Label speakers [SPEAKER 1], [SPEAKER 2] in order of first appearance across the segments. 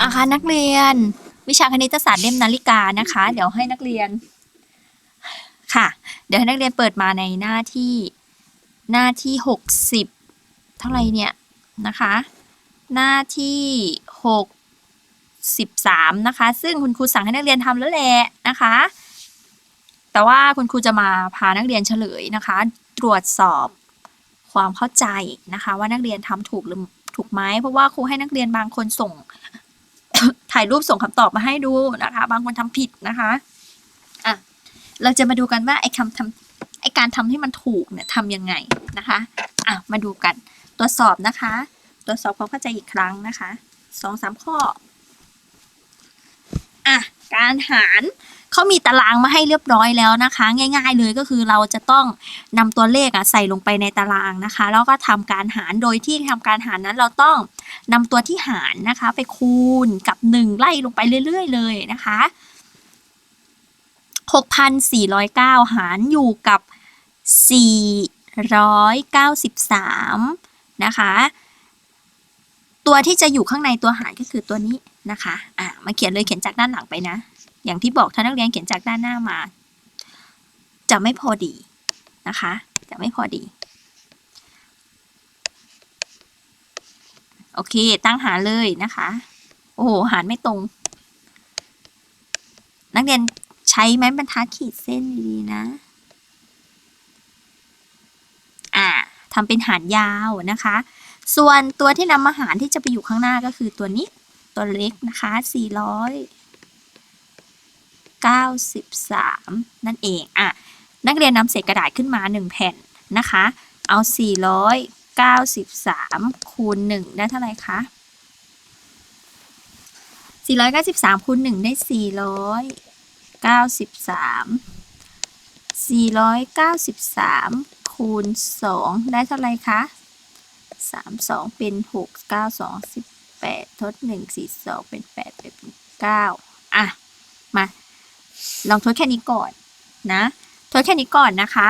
[SPEAKER 1] อาคะนักเรียน วิชาคณิตศาสตร์เล่มนาฬิกานะคะ เดี๋ยวให้นักเรียน ค่ะ เดี๋ยวให้นักเรียนเปิดมาในหน้าที่หน้าที่หกสิบเท่าไรเนี่ยนะคะ หน้าที่หกสิบสามนะคะ ซึ่งคุณครูสั่งให้นักเรียนทำแล้วแหละนะคะ แต่ว่าคุณครูจะมาพานักเรียนเฉลยนะคะ ตรวจสอบความเข้าใจนะคะ ว่านักเรียนทำถูกหรือ ถูกไหมเพราะว่าครูให้นักเรียนบางคนส่ง ถ่ายรูปส่งคำตอบมาให้ดูนะคะ บางคนทำผิดนะคะอะเราจะมาดูกันว่าไอ้คำทำไอ้การทำให้มันถูกเนี่ยทำยังไงนะคะอะมาดูกันตรวจสอบนะคะ ตรวจสอบความเข้าใจอีกครั้งนะคะสองสามข้ออะการหาร เขามีตารางมาให้เรียบร้อยแล้วนะคะ ง่าย ๆ เลยก็คือเราจะต้องนำตัวเลขอะใส่ลงไปในตารางนะคะ แล้วก็ทำการหารโดยที่ทำการหารนั้นเราต้องนำตัวที่หารนะคะ ไปคูณกับ 1 ไล่ลงไปเรื่อย ๆ เลยนะคะ6,409 หารอยู่กับ 493 นะคะ ตัวที่จะอยู่ข้างในตัวหารก็คือตัวนี้นะคะ อะมาเขียนเลยเขียนจากด้านหลังไปนะ อย่างที่บอกถ้านักเรียนเขียนจากด้านหน้ามา จะไม่พอดีนะคะ จะไม่พอดีโอเค ตั้งหารเลยนะคะ โอ้โห หารไม่ตรง นักเรียนใช้ไม้บรรทัดขีดเส้นดีๆนะ อ่าทำเป็นหารยาวนะคะ ส่วนตัวที่นำมาหารที่จะไปอยู่ข้างหน้าก็คือตัวนี้ ตัวเล็กนะคะ 93 นั่นเองอะนักเรียนนำเศษกระดาษขึ้นมา 1 แผ่นนะคะ เอา 493 คูณ 1 ได้เท่าไหร่คะ 493 คูณ 1 ได้ 493 493 คูณ 2 ได้เท่าไหร่คะ 32 เป็น 6 9 2 18 ทด 1 4 2 เป็น 8 เป็น 9 อะ มา ลองทดแค่นี้ก่อนนะทดแค่นี้ก่อนนะคะ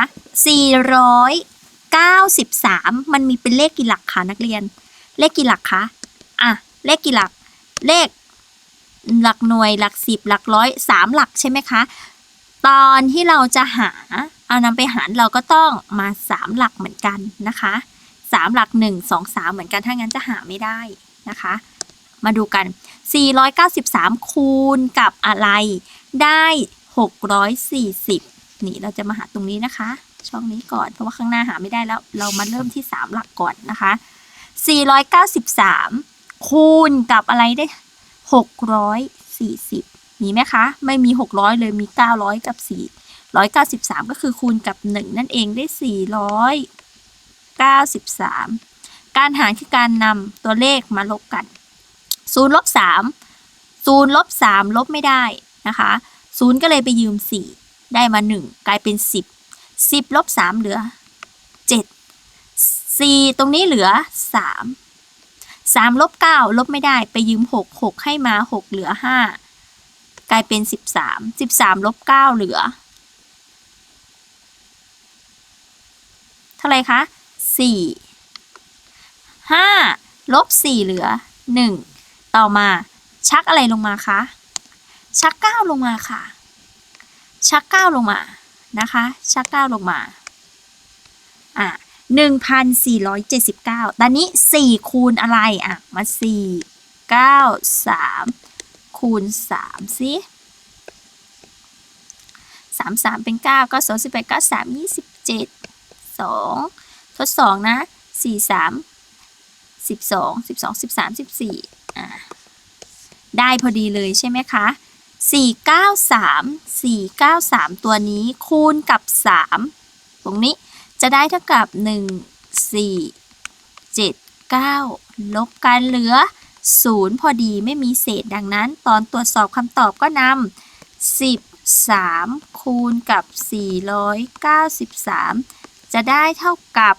[SPEAKER 1] 493 มันมีเป็นเลขกี่หลักคะนักเรียน เลขกี่หลักคะ อะ เลขกี่หลัก เลข หลักหน่วย หลักสิบ หลักร้อยสามหลักใช่ไหมคะ ตอนที่เราจะหา เอานำไปหารเราก็ต้องมาสามหลักเหมือนกันนะคะสามหลักหนึ่งสองสามเหมือนกัน ถ้างั้นจะหาไม่ได้นะคะ มาดูกัน 493 คูณกับอะไร ได้ 640 นี่เราจะมาหาตรงนี้นะคะ ช่องนี้ก่อนเพราะว่าข้างหน้าหาไม่ได้แล้ว เรามาเริ่มที่ 3 หลักก่อนนะคะ 493 คูณกับอะไรได้ 640 มีไหมคะ ไม่มี 600 เลยมี 900 กับ 493 ก็คือคูณกับ 1 นั่นเองได้ 493การหารคือการนำตัวเลขมาลบกัน 0 ลบ 3 0 ลบ 3 ลบไม่ได้ นะคะ0ก็เลยไปยืม 4 ได้มา 1 กลายเป็น 10 10ลบ3เหลือ 7 4 ตรงนี้เหลือ 3 3ลบ9ลบไม่ได้ไปยืม 6 6 ให้มา 6 เหลือ 5 กลายเป็น 13 13ลบ9เหลือ เท่าไรคะ 4 5ลบ4เหลือ 1 ต่อมาชักอะไรลงมาคะ ชัก9ลงมาค่ะ ชัก9ลงมานะคะ ชัก9ลงมาอะ1,479 ตอนนี้ 4 คูณอะไรอะ มา 4 9 3 คูณ 3 สิ 3 3 เป็น 9 ก็ 2 18 9 3 27 2 ทด 2 นะ 4 3 12 12 13 14 อะ ได้พอดีเลยใช่ไหมคะ 493 493 ตัวนี้คูณกับ 3 ตรงนี้จะได้เท่ากับ 1 4 7 9 ลบกันเหลือ 0 พอดีไม่มีเศษดังนั้น ตอนตรวจสอบคำตอบก็นำ13 คูณกับ 493 จะได้เท่ากับ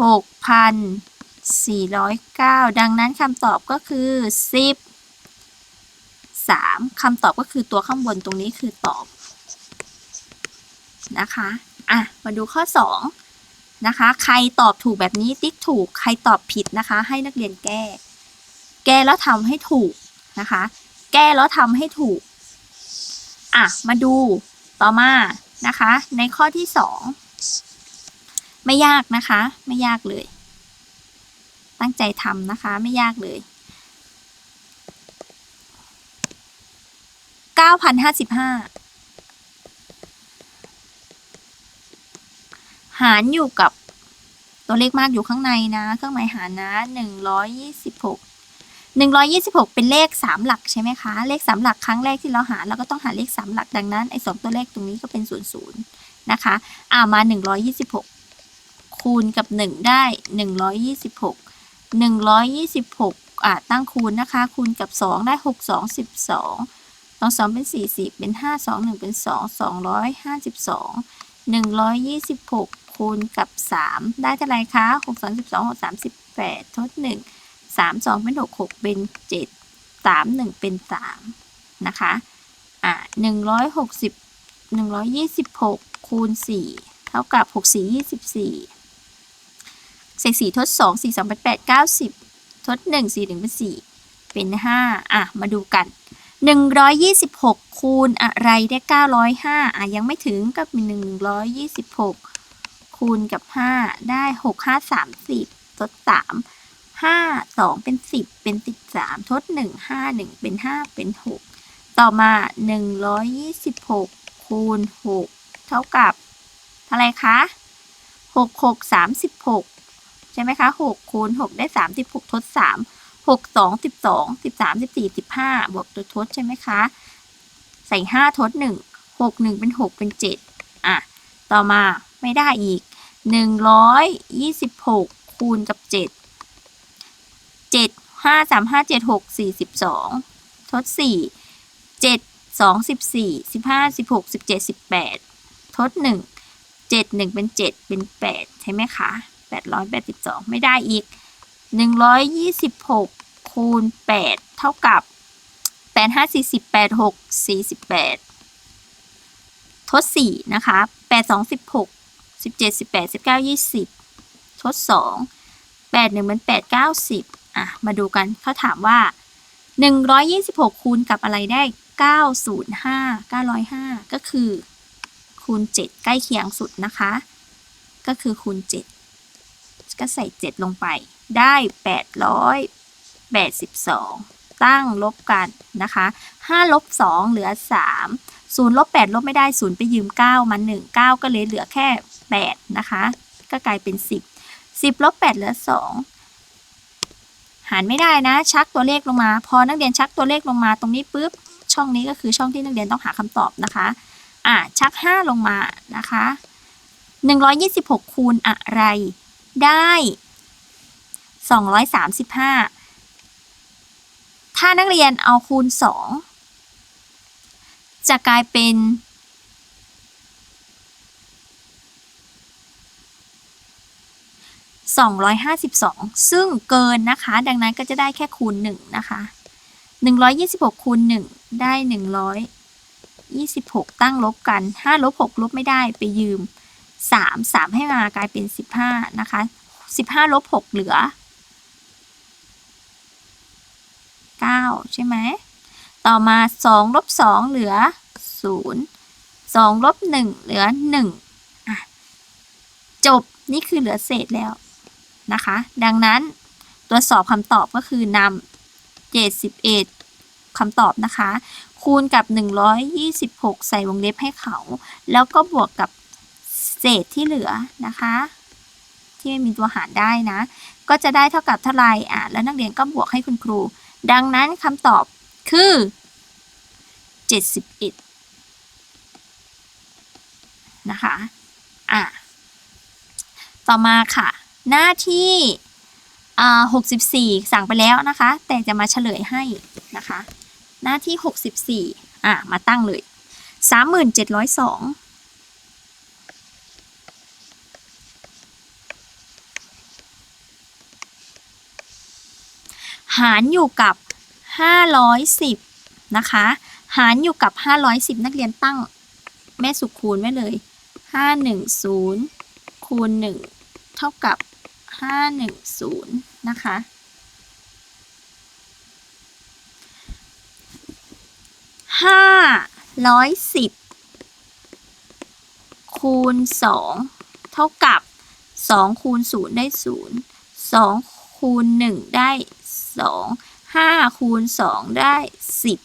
[SPEAKER 1] 6,409 ดังนั้นคำตอบก็คือ 10 3คำตอบก็คือตัวข้างบนตรงนี้คือตอบนะคะอะมาดูข้อ 2 นะคะ ใครตอบถูกแบบนี้ติ๊กถูกใครตอบผิดนะคะ ให้นักเรียนแก้ แก้แล้วทำให้ถูกนะคะ แก้แล้วทำให้ถูกอะมาดูต่อมานะคะ ในข้อที่สองไม่ยากนะคะ ไม่ยากเลย ตั้งใจทำนะคะ ไม่ยากเลย เก้าพันห้าสิบห้าหารอยู่กับตัวเลขมากอยู่ข้างในนะ เครื่องหมายหารนะหนึ่งร้อยยี่สิบหกหนึ่งร้อยยี่สิบหกเป็นเลขสามหลักใช่ไหมคะ เลขสามหลักครั้งแรกที่เราหารเราก็ต้องหาเลขสามหลักดังนั้นไอ้สองตัวเลขตรงนี้ก็เป็นศูนย์ศูนย์นะคะอ่ามาหนึ่งร้อยยี่สิบหกคูณกับหนึ่งได้หนึ่งร้อยยี่สิบหกหนึ่งร้อยยี่สิบหกอ่าตั้งคูณนะคะ คูณกับสองได้หกสองสิบสอง องสองเป็นสี่สิบเป็นห้าสองหนึ่งเป็นสองสองร้อยห้าสิบสองหนึ่งร้อยยี่สิบหกคูณกับสามได้เท่าไหร่คะหกสองสิบสองหกสามสิบแปดทดหนึ่งสามสองเป็นหกหกเป็นเจ็ดสามหนึ่งเป็นสามนะคะอ่าหนึ่งร้อยหกสิบหนึ่งร้อยยี่สิบหกคูณสี่เท่ากับหกสี่ยี่สิบสี่ใส่สี่ทดสองสี่สองเป็นแปดเก้าสิบทดหนึ่งสี่หนึ่งเป็นสี่เป็นห้าอะมาดูกัน หนึ่งร้อยยี่สิบหกคูณอะไรได้เก้าร้อยห้าอะ ยังไม่ถึงก็มีหนึ่งร้อยยี่สิบหกคูณกับห้าได้หกห้าสามสิบทดสามห้าสองเป็นสิบเป็นสิบสามทดหนึ่งห้าหนึ่งเป็นห้าเป็นหกต่อมาหนึ่งร้อยยี่สิบหกคูณหกเท่ากับ เท่าไรคะหกหกสามสิบหกใช่ไหมคะหกคูณหกได้สามสิบหกทดสาม หกสองสิบสองสิบสามสิบสี่สิบห้าบวกตัวทดใช่ไหมคะ ใส่ห้าทดหนึ่งหกหนึ่งเป็นหกเป็นเจ็ดอะ ต่อมาไม่ได้อีกหนึ่งร้อยยี่สิบหกคูณกับเจ็ดเจ็ดห้าสามห้าเจ็ดหกสี่สิบสองทดสี่เจ็ดสองสิบสี่สิบห้าสิบหกสิบเจ็ดสิบแปดทดหนึ่งเจ็ดหนึ่งเป็นเจ็ดเป็นแปดใช่ไหมคะแปดร้อยแปดสิบสองไม่ได้อีก หนึ่งร้อยยี่สิบหกคูณแปดเท่ากับแปดห้าสี่สิบแปดหกสี่สิบแปดทดสี่นะคะแปดสองสิบหกสิบเจ็ดสิบแปดสิบเก้ายี่สิบทดสองแปดหนึ่งเป็นแปดเก้าสิบอะ มาดูกันเขาถามว่าหนึ่งร้อยยี่สิบหกคูณกับอะไรได้เก้าศูนย์ห้าเก้าร้อยห้าก็คือ คูณเจ็ดใกล้เคียงสุดนะคะ ก็คือคูณเจ็ดก็ใส่เจ็ดลงไป ได้แปดร้อยแปดสิบสองตั้งลบกันนะคะห้าลบสองเหลือสามศูนย์ลบแปดลบไม่ได้ศูนย์ไปยืมเก้ามาหนึ่งเก้าก็เลยเหลือแค่แปดนะคะ ก็กลายเป็นสิบสิบลบแปดเหลือสองหารไม่ได้นะ ชักตัวเลขลงมา พอนักเรียนชักตัวเลขลงมาตรงนี้ปุ๊บ ช่องนี้ก็คือช่องที่นักเรียนต้องหาคำตอบนะคะ อะชักห้าลงมานะคะหนึ่งร้อยยี่สิบหกคูณอะไรได้ สองร้อยสามสิบห้าถ้านักเรียนเอาคูณสองจะกลายเป็น 252 ซึ่งเกินนะคะ ดังนั้นก็จะได้แค่คูณ 1 นะคะ 126 คูณ 1 ได้ 126 ตั้งลบกัน 5 ลบ 6 ลบไม่ได้ไปยืม 3 3 ให้มากลายเป็น 15 นะคะ 15 ลบ 6 เหลือ 9 ใช่ไหม ต่อมา 2 ลบ 2 เหลือ 0 2 ลบ 1 เหลือ 1 อะ จบ นี่คือเหลือเศษแล้วนะคะ ดังนั้นตรวจสอบคำตอบก็คือนำ71คำตอบนะคะ คูณกับ 126 ใส่วงเล็บให้เขา แล้วก็บวกกับเศษที่เหลือนะคะ ที่ไม่มีตัวหารได้นะ ก็จะได้เท่ากับเท่าไรอะแล้วนักเรียนก็บวกให้คุณครู ดังนั้นคำตอบคือ 71 นะคะ อะ ต่อมาค่ะ หน้าที่อ่า64สั่งไปแล้วนะคะ แต่จะมาเฉลยให้นะคะ หน้าที่ 64 อะ มาตั้งเลย 3702 หารอยู่กับ 510 นะคะ หารอยู่กับ 510 นักเรียนตั้งแม่สุขคูณไว้เลย 510 คูณ 1 เท่ากับ 510 นะคะ ห้าร้อยสิบคูณสองเท่ากับสองคูณศูนย์ได้ศูนย์สองคูณหนึ่งได้ สองห้าคูณสองได้สิบ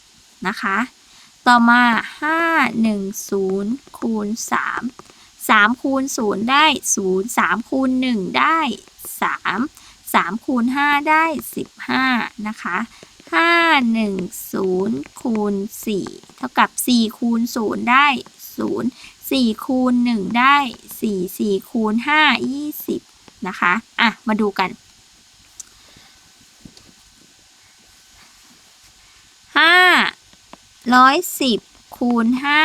[SPEAKER 1] นะคะ ต่อมาห้าหนึ่งศูนย์คูณสามสามคูณศูนย์ได้ศูนย์สามคูณหนึ่งได้สามสามคูณห้าได้สิบห้านะคะห้าหนึ่งศูนย์คูณสี่เท่ากับสี่คูณศูนย์ได้ศูนย์สี่คูณหนึ่งได้สี่สี่คูณห้ายี่สิบนะคะ อะ มาดูกัน ห้าร้อยสิบคูณห้า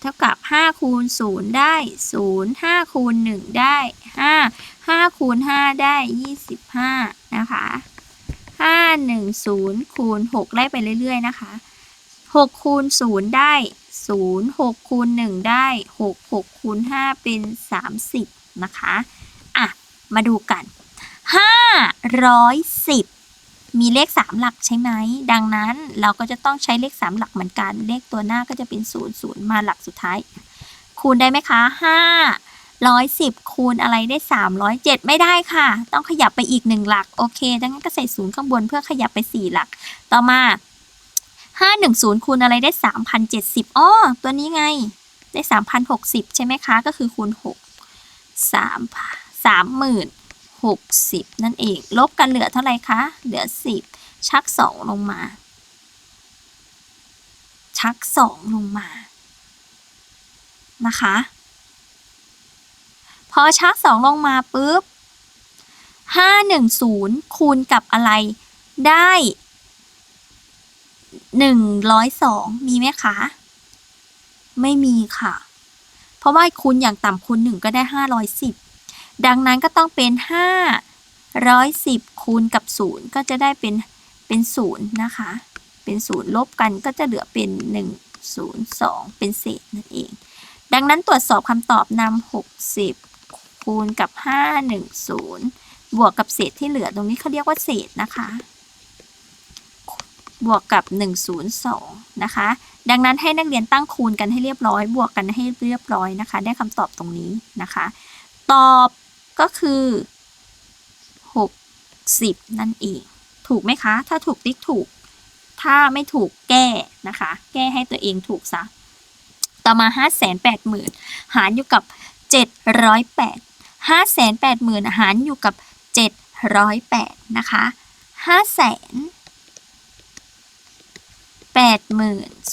[SPEAKER 1] เท่ากับห้าคูณศูนย์ได้ศูนย์ห้าคูณหนึ่งได้ห้าห้าคูณห้าได้ยี่สิบห้านะคะห้าหนึ่งศูนย์คูณหกไล่ไปเรื่อยๆนะคะหกคูณศูนย์ได้ศูนย์หกคูณหนึ่งได้หกหกคูณห้าเป็นสามสิบนะคะ อะ มาดูกันห้าร้อยสิบ มีเลข 3 หลักใช่ไหม ดังนั้นเราก็จะต้องใช้เลข 3 หลักเหมือนกัน เลขตัวหน้าก็จะเป็น 0 0 มาหลักสุดท้าย คูณได้ไหมคะ 5 110 คูณอะไรได้ 307 ไม่ได้ค่ะ ต้องขยับไปอีก 1 หลัก โอเค ดังนั้นก็ใส่ศูนย์ข้างบนเพื่อขยับไป 4 หลัก ต่อมา 510 คูณอะไรได้ 3,070อ้อตัวนี้ไง ได้ 3,060 ใช่ไหมคะ ก็คือคูณ 6 3 30,000 60 นั่นเอง ลบกันเหลือเท่าไหร่คะ เหลือ 10 ชัก 2 ลงมา ชัก 2 ลงมา นะคะ พอชัก 2 ลงมาปุ๊บ 510 คูณกับอะไรได้ 102 มีไหมคะ ไม่มีค่ะ เพราะว่าคูณอย่างต่ำคูณ1ก็ได้ 510 ดังนั้นก็ต้องเป็น 510 คูณกับ 0 ก็จะได้เป็นเป็น 0 นะคะ เป็น 0 ลบกันก็จะเหลือเป็น 1 0 2 เป็นเศษนั่นเอง ดังนั้นตรวจสอบคำตอบนำ60 คูณกับ 510 บวกกับเศษที่เหลือตรงนี้เขาเรียกว่าเศษนะคะ บวกกับ 102 นะคะ ดังนั้นให้นักเรียนตั้งคูณกันให้เรียบร้อย บวกกันให้เรียบร้อยนะคะ ได้คำตอบตรงนี้นะคะ ตอบ ก็คือ 60 นั่นเอง ถูกไหมคะ ถ้าถูกติ๊กถูก ถ้าไม่ถูกแก้นะคะ แก้ให้ตัวเองถูกซะ ต่อมา 5 8 0 0 0 0 หารอยู่กับ 708 5 8 0 0 0 0 หารอยู่กับ 708 นะคะ 5 0 0 0 8 0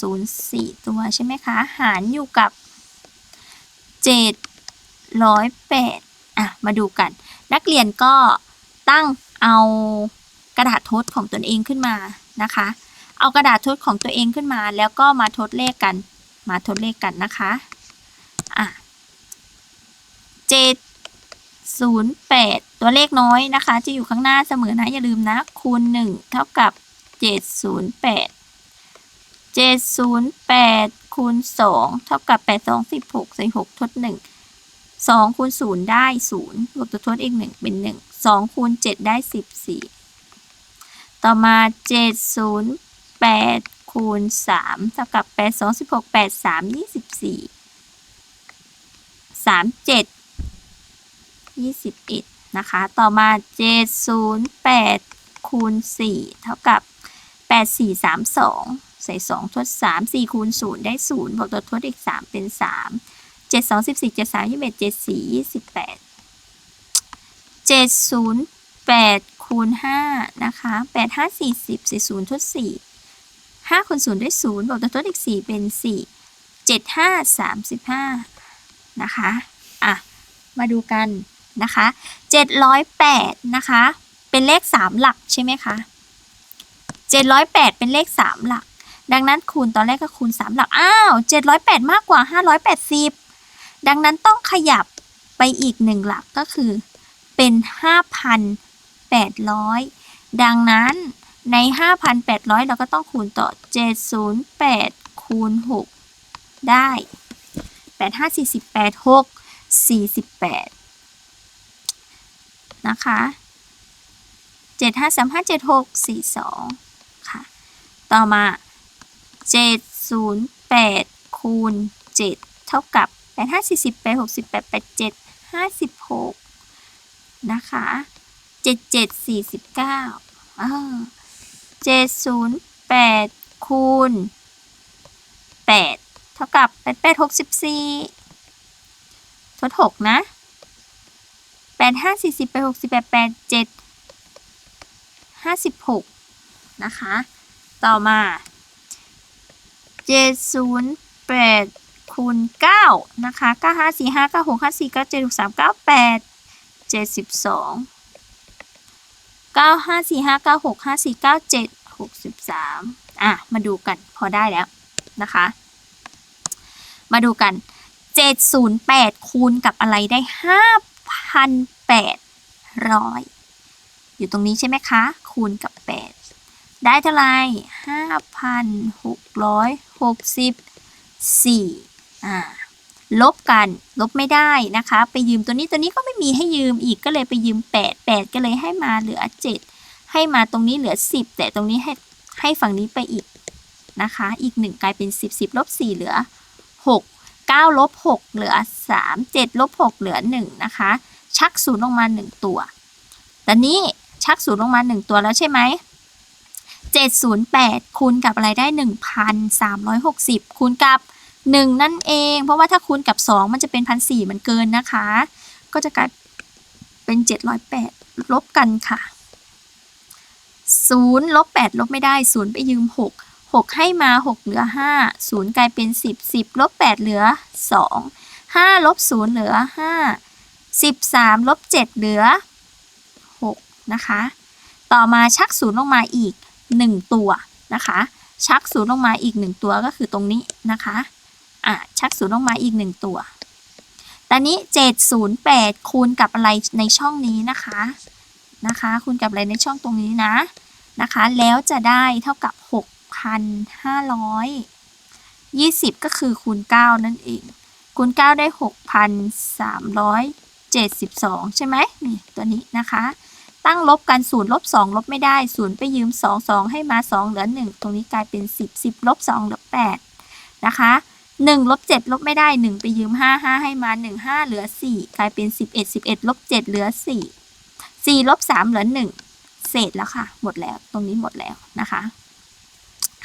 [SPEAKER 1] 0 0 4 ตัวใช่ไหมคะ หารอยู่กับ 708 มาดูกัน นักเรียนก็ตั้งเอากระดาษทดของตนเองขึ้นมานะคะ เอากระดาษทดของตัวเองขึ้นมา แล้วก็มาทดเลขกัน มาทดเลขกันนะคะอะเจ็ดศูนย์แปดตัวเลขน้อยนะคะ จะอยู่ข้างหน้าเสมอนะ อย่าลืมนะ คูณหนึ่งเท่ากับเจ็ดศูนย์แปดเจ็ดศูนย์แปดคูณสองเท่ากับแปดสองสิบหกใส่หกทดห นึ่งสองคูณศูนย์ได้ศูนย์บวกตัวทดอีกหนึ่งเป็นหนึ่งสองคูณเจ็ดได้สิบสี่ต่อมาเจ็ดศูนย์แปดคูณสามเท่ากับแปดสองสิบหกแปดสามยี่สิบสี่สามเจ็ดยี่สิบเอ็ดนะคะ ต่อมาเจ็ดศูนย์แปดคูณสี่เท่ากับแปดสี่สามสองใส่สองทดสามสี่คูณศูนย์ได้ศูนย์บวกตัวทดอีกสามเป็นสาม เจ็ดสองสิบสี่เจ็ดสามยี่สิบเอ็ดเจ็ดสี่ยี่สิบแปดเจ็ดศูนย์แปดคูณห้านะคะแปดห้าสี่สิบใส่ศูนย์ทดสี่ห้าคูณศูนย์ด้วยศูนย์บวกตัวทดอีกสี่เป็นสี่เจ็ดห้าสามสิบห้านะคะอะมาดูกันนะคะเจ็ดร้อยแปดนะคะเป็นเลขสามหลักใช่ไหมคะ708เป็นเลข3หลักดังนั้นคูณตอนแรกก็คูณ 3 หลัก อ้าว 708 มากกว่า 580 ดังนั้นต้องขยับไปอีก1หลักก็คือเป็น 5,800 ดังนั้นใน 5,800 เราก็ต้องคูณต่อ 708 คูณ 6 ได้ 8 5 48 6 48 นะคะเจ็ดห้าสามห้าเจ็ดหกสี่สองค่ะ ต่อมาเจ็ดศูนย์แปดคูณเจ็ดเท่ากับ แปดห้าสี่สิบแปดหกสิบแปดแปดเจ็ดห้าสิบหกนะคะเจ็ดเจ็ดสี่สิบเก้าเจ็ดศูนย์แปดคูณแปดเท่ากับแปดแปดหกสิบสี่ทดหกนะแปดห้าสี่สิบแปดหกสิบแปดแปดเจ็ดห้าสิบหกนะคะ ต่อมาเจ็ดศูนย์แปด คูณเก้านะคะเก้าห้าสี่ห้าเก้าหกห้าสี่เก้าเจ็ดหกสามเก้าแปดเจ็ดสิบสองเก้าห้าสี่ห้าเก้าหกสี่เก้าเจ็ดหกสิบสามอะ มาดูกันพอได้แล้วนะคะ มาดูกันเจ็ดศูนย์แปดคูณกับอะไรได้ห้าพันแปดร้อยอยู่ตรงนี้ใช่ไหมคะ คูณกับแปดได้เท่าไหร่ห้าพันหกร้ อ่าลบกันลบไม่ได้นะคะ ไปยืมตัวนี้ตัวนี้ก็ไม่มีให้ยืมอีกก็เลยไปยืมแปดแปดก็เลยให้มาเหลือเจ็ดให้มาตรงนี้เหลือสิบแต่ตรงนี้ให้ให้ฝั่งนี้ไปอีกนะคะ อีกหนึ่งกลายเป็นสิบสิบลบสี่เหลือหกเก้าลบหกเหลือสามเจ็ดลบหกเหลือหนึ่งนะคะ ชักศูนย์ลงมาหนึ่งตัว ตอนนี้ชักศูนย์ลงมาหนึ่งตัวแล้วใช่ไหม708คูณกับอะไรได้ 1,360คูณกับ 1 นั่นเอง เพราะว่าถ้าคูณกับ 2 มันจะเป็น1,400มันเกินนะคะ ก็จะกลายเป็น 708 ลบกันค่ะ0ลบ8ลบไม่ได้ 0 ไปยืม 6 6 ให้มา 6 เหลือ 5 0 กลายเป็น 10 10ลบ8เหลือ 2 5ลบ0เหลือ 5 13ลบ7เหลือ 6 นะคะ ต่อมาชักศูนย์ลงมาอีก 1 ตัวนะคะ ชักศูนย์ลงมาอีก 1 ตัวก็คือตรงนี้นะคะ อะชักศูนย์ลงมาอีก1ตัว ตอนนี้ 708 คูณกับอะไรในช่องนี้นะคะ นะคะ คูณกับอะไรในช่องตรงนี้นะ นะคะ แล้วจะได้เท่ากับ 6,520 ก็คือคูณ 9 นั่นเอง คูณ 9 ได้ 6,372 ใช่ไหมนี่ตัวนี้นะคะ ตั้งลบกันศูนย์ลบสองลบไม่ได้ศูนย์ไปยืมสองสองให้มาสองเหลือหนึ่งตรงนี้กลายเป็นสิบสิบลบสองเหลือแปดนะคะ หนึ่งลบเจ็ดลบไม่ได้หนึ่งไปยืมห้าห้าให้มาหนึ่งห้าเหลือสี่กลายเป็นสิบเอ็ดสิบเอ็ดลบเจ็ดเหลือสี่สี่ลบสามเหลือหนึ่งเศษแล้วค่ะ หมดแล้วตรงนี้หมดแล้วนะคะ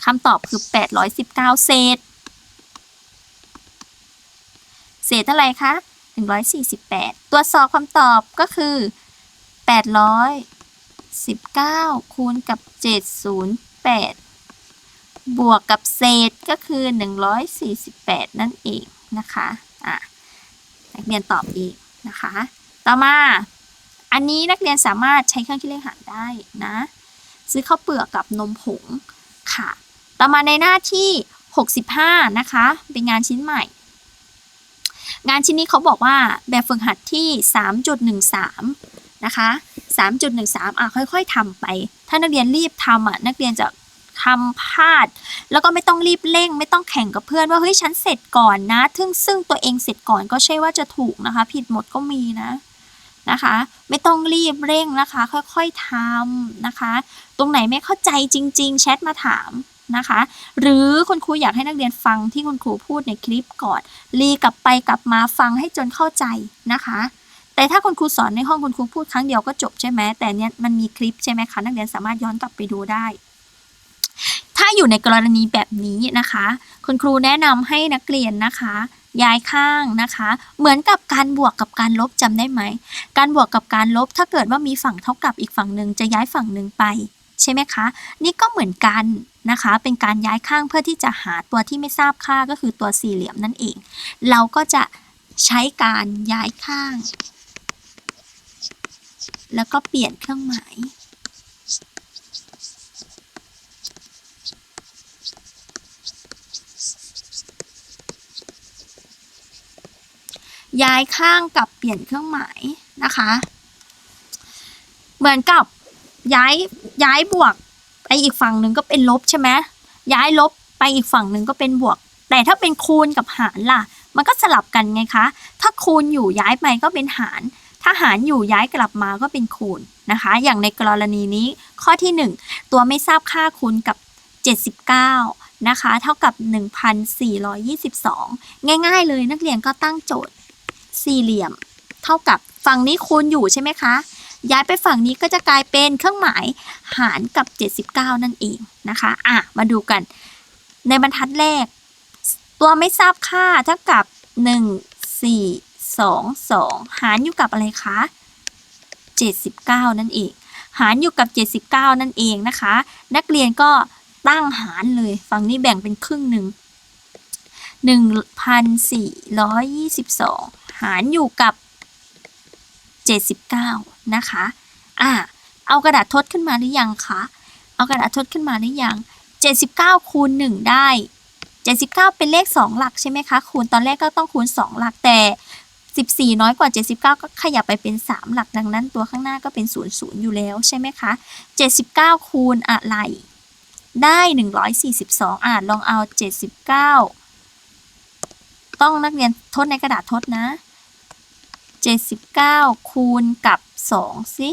[SPEAKER 1] คำตอบคือแปดร้อยสิบเก้าเศษ เศษเท่าไรคะหนึ่งร้อยสี่สิบแปดตรวสอบคำตอบก็คือแปดร้อยสิบเก้าคูณกับเจ็ดศูนย์แปด บวกกับเศษก็คือหนึ่งร้อยสี่สิบแปดนั่นเองนะคะอะนักเรียนตอบเองนะคะ ต่อมาอันนี้นักเรียนสามารถใช้เครื่องคิดเลขหารได้นะ ซื้อข้าวเปลือกกับนมผงค่ะ ต่อมาในหน้าที่ 65 นะคะ เป็นงานชิ้นใหม่ งานชิ้นนี้เขาบอกว่าแบบฝึกหัดที่ 3.13 นะคะ 3.13 อะค่อย ๆทำไป ถ้านักเรียนรีบทำอะนักเรียนจะ ทำพลาด แล้วก็ไม่ต้องรีบเร่ง ไม่ต้องแข่งกับเพื่อนว่าเฮ้ยฉันเสร็จก่อนนะซึ่งซึ่งตัวเองเสร็จก่อนก็ใช่ว่าจะถูกนะคะ ผิดหมดก็มีนะนะคะ ไม่ต้องรีบเร่งนะคะ ค่อยๆทำนะคะ ตรงไหนไม่เข้าใจจริง ๆ แชทมาถามนะคะ หรือคุณครูอยากให้นักเรียนฟังที่คุณครูพูดในคลิปก่อนรีกลับไปกลับมาฟังให้จนเข้าใจนะคะ แต่ถ้าคุณครูสอนในห้องคุณครูพูดครั้งเดียวก็จบใช่ไหมแต่เนี้ยมันมีคลิปใช่ไหมคะนักเรียนสามารถย้อนกลับไปดูได้ ถ้าอยู่ในกรณีแบบนี้นะคะ คุณครูแนะนำให้นักเรียนนะคะ ย้ายข้างนะคะ เหมือนกับการบวกกับการลบจำได้ไหม การบวกกับการลบถ้าเกิดว่ามีฝั่งเท่ากับอีกฝั่งหนึ่งจะย้ายฝั่งหนึ่งไปใช่ไหมคะ นี่ก็เหมือนกันนะคะ เป็นการย้ายข้างเพื่อที่จะหาตัวที่ไม่ทราบค่าก็คือตัวสี่เหลี่ยมนั่นเอง เราก็จะใช้การย้ายข้าง แล้วก็เปลี่ยนเครื่องหมาย ย้ายข้างกับเปลี่ยนเครื่องหมายนะคะ เหมือนกับย้ายย้ายบวกไปอีกฝั่งหนึ่งก็เป็นลบใช่ไหมย้ายลบไปอีกฝั่งหนึ่งก็เป็นบวก แต่ถ้าเป็นคูณกับหารล่ะ มันก็สลับกันไงคะ ถ้าคูณอยู่ย้ายไปก็เป็นหาร ถ้าหารอยู่ย้ายกลับมาก็เป็นคูณนะคะ อย่างในกรณีนี้ข้อที่ 1 ตัวไม่ทราบค่าคูณกับ 79 นะคะ เท่ากับ 1,422 ง่าย ๆ เลยนักเรียนก็ตั้งโจทย์ สี่เหลี่ยม เท่ากับฝั่งนี้คูณอยู่ใช่ไหมคะ ย้ายไปฝั่งนี้ก็จะกลายเป็นเครื่องหมายหารกับ 79 นั่นเองนะคะอะมาดูกัน ในบรรทัดแรก ตัวไม่ทราบค่าเท่ากับ 1 4 2 2 หารอยู่กับอะไรคะ 79 นั่นเอง หารอยู่กับ 79 นั่นเองนะคะ นักเรียนก็ตั้งหารเลย ฝั่งนี้แบ่งเป็นครึ่งหนึ่ง1,422 หารอยู่กับ 79 นะคะอะเอากระดาษทดขึ้นมาหรือยังคะ เอากระดาษทดขึ้นมาหรือยัง 79 คูณ 1 ได้ 79 เป็นเลข 2 หลักใช่ไหมคะ คูณตอนแรกก็ต้องคูณ 2 หลักแต่ 14 น้อยกว่า 79 ก็ขยับไปเป็น 3 หลักดังนั้นตัวข้างหน้าก็เป็น 0 0 อยู่แล้วใช่ไหมคะ 79 คูณอะไร ได้ 142 อ่านลองเอา 79 ต้องนักเรียนทดในกระดาษทดนะ 79 คูณกับ 2 สิ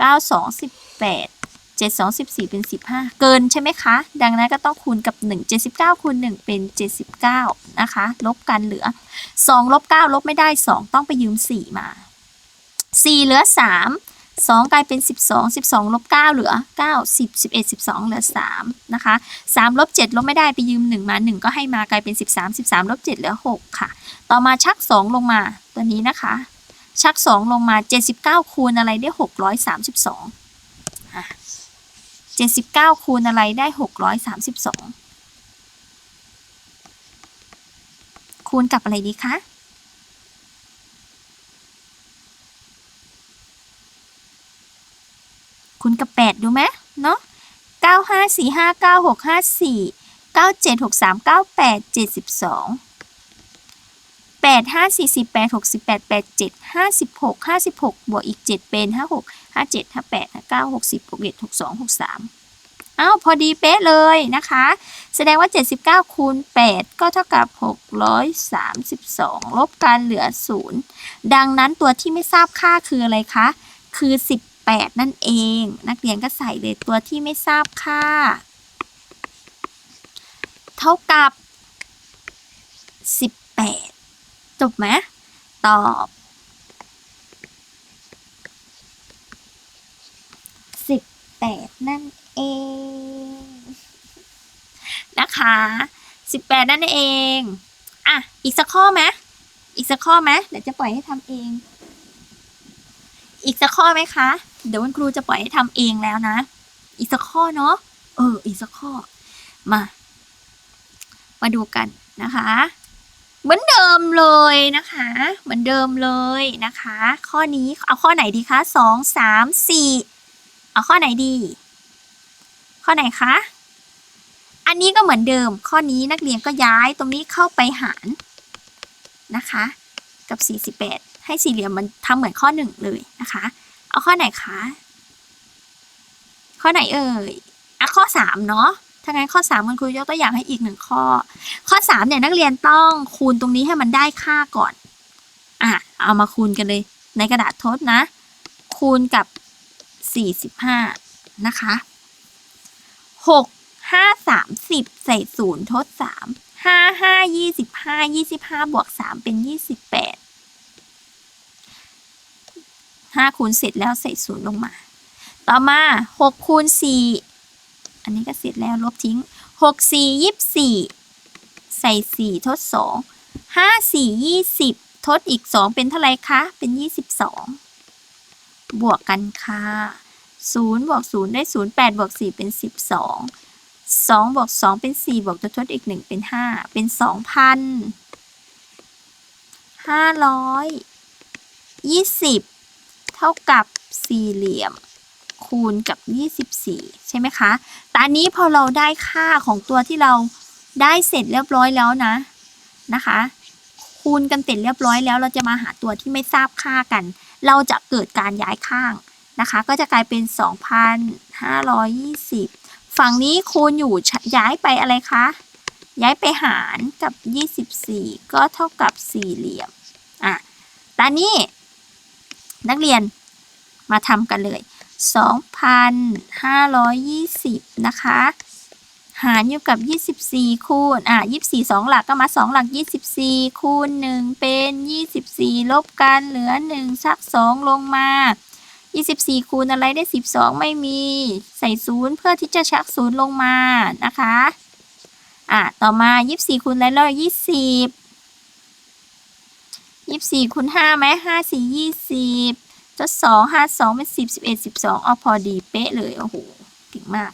[SPEAKER 1] 9 2 18 7 2 14 เป็น 15 เกินใช่ไหมคะ ดังนั้นก็ต้องคูณกับ 1 79 คูณ 1 เป็น 79 นะคะ ลบกันเหลือ 2 ลบ 9 ลบไม่ได้ 2 ต้องไปยืม 4 มา 4 เหลือ 3 2 กลายเป็น 12 12 ลบ 9 เหลือ 9 10 11 12 เหลือ 3 นะคะ 3 ลบ 7 ลบไม่ได้ไปยืม 1 มา 1 ก็ให้มากลายเป็น 13 13 ลบ 7 เหลือ 6 ค่ะ ต่อมาชัก 2 ลงมาตัวนี้นะคะ ชัก 2 ลงมา 79 คูณอะไรได้ 632อะ79 คูณอะไรได้ 632 คูณกับอะไรดีคะคูณกับ 8 ดูไหมเนาะ9 5 4 5 9 6 5 4 9 7 6 3 9 8 72 8 5 4 4 8 6 8 8 7 56 56 บวกอีก 7 เป็น 56 57 58 59 60 61 62 63 อ้าว พอดีเป๊ะเลยนะคะ แสดงว่า 79 คูณ 8 ก็เท่ากับ 632 ลบกันเหลือ 0 ดังนั้นตัวที่ไม่ทราบค่าคืออะไรคะ คือ 18 นั่นเอง นักเรียนก็ใส่เลยตัวที่ไม่ทราบค่า เท่ากับ 18 จบไหมตอบ18นั่นเอง นะคะ18นั่นเอง อะ อีกสักข้อไหมอีกสักข้อไหมเดี๋ยวจะปล่อยให้ทำเอง อีกสักข้อไหมคะ เดี๋ยววันครูจะปล่อยให้ทำเองแล้วนะ อีกสักข้อเนาะ เออ อีกสักข้อ มา มาดูกันนะคะ เหมือนเดิมเลยนะคะ เหมือนเดิมเลยนะคะ ข้อนี้เอาข้อไหนดีคะสองสามสี่เอาข้อไหนดี ข้อไหนคะ อันนี้ก็เหมือนเดิม ข้อนี้นักเรียนก็ย้ายตรงนี้เข้าไปหารนะคะ กับ 48 ให้สี่เหลี่ยมมันทำเหมือนข้อหนึ่งเลยนะคะ เอาข้อไหนคะ ข้อไหนเอ่ยอะข้อสามเนาะ ถ้างั้นข้อสามคุณครูยกตัวอย่างให้อีกหนึ่งข้อ ข้อสามเนี่ยนักเรียนต้องคูณตรงนี้ให้มันได้ค่าก่อนอะเอามาคูณกันเลยในกระดาษทดนะ คูณกับ 45 นะคะ 6 5 30 ใส่ศูนย์ทด 3 5 5 25 25 บวก 3 เป็น 28 5 คูณเสร็จแล้วใส่ศูนย์ลงมา ต่อมา 6 คูณ 4 อันนี้ก็เสร็จแล้วลบทิ้ง 6 4 24 ใส่ 4 ทด 2 5 4 20 ทดอีก 2 เป็นเท่าไรคะ เป็น 22 บวกกันค่ะ 0 บวก 0 ได้ 0 8 บวก 4 เป็น 12 2 บวก 2 เป็น 4 บวกตัวทดอีก 1 เป็น 5 เป็น2,520 เท่ากับสี่เหลี่ยม คูณกับ 24 ใช่ไหมคะ ตอนนี้พอเราได้ค่าของตัวที่เราได้เสร็จเรียบร้อยแล้วนะนะคะ คูณกันเสร็จเรียบร้อยแล้วเราจะมาหาตัวที่ไม่ทราบค่ากัน เราจะเกิดการย้ายข้างนะคะ ก็จะกลายเป็น 2,520 ฝั่งนี้คูณอยู่ย้ายไปอะไรคะ ย้ายไปหารกับ 24 ก็เท่ากับสี่เหลี่ยมอะตอนนี้นักเรียนมาทำกันเลย 2,520 นะคะ หารอยู่กับ 24 คูณ อะ 24 2 หลักก็มา 2 หลัก 24 คูณ 1 เป็น 24 ลบกันเหลือ 1 ชัก 2 ลงมา 24 คูณอะไรได้ 12 ไม่มี ใส่ศูนย์เพื่อที่จะชักศูนย์ลงมานะคะ อะ ต่อมา 24 คูณอะไรแล้ว20 24คูณ5ไหม5 4 20 จะ2 5 2เป็น10 11 12เอาพอดีเป๊ะเลยโอ้โหเก่งมาก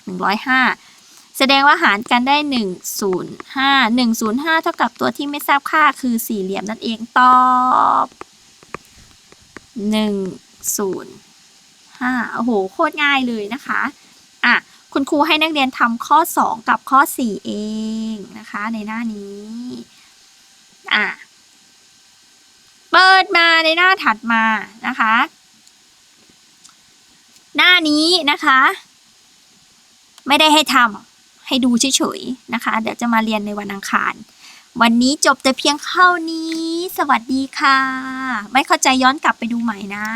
[SPEAKER 1] 105แสดงว่าหารกันได้105 105เท่ากับตัวที่ไม่ทราบค่าคือสี่เหลี่ยมนั่นเองตอบ105โอ้โหโคตรง่ายเลยนะคะอะคุณครูให้นักเรียนทำข้อ 2 กับข้อ 4 เองนะคะ ในหน้านี้ อะ เปิดมาในหน้าถัดมานะคะ หน้านี้นะคะ ไม่ได้ให้ทำให้ดูเฉยๆนะคะ เดี๋ยวจะมาเรียนในวันอังคาร วันนี้จบแต่เพียงเท่านี้ สวัสดีค่ะ ไม่เข้าใจย้อนกลับไปดูใหม่นะ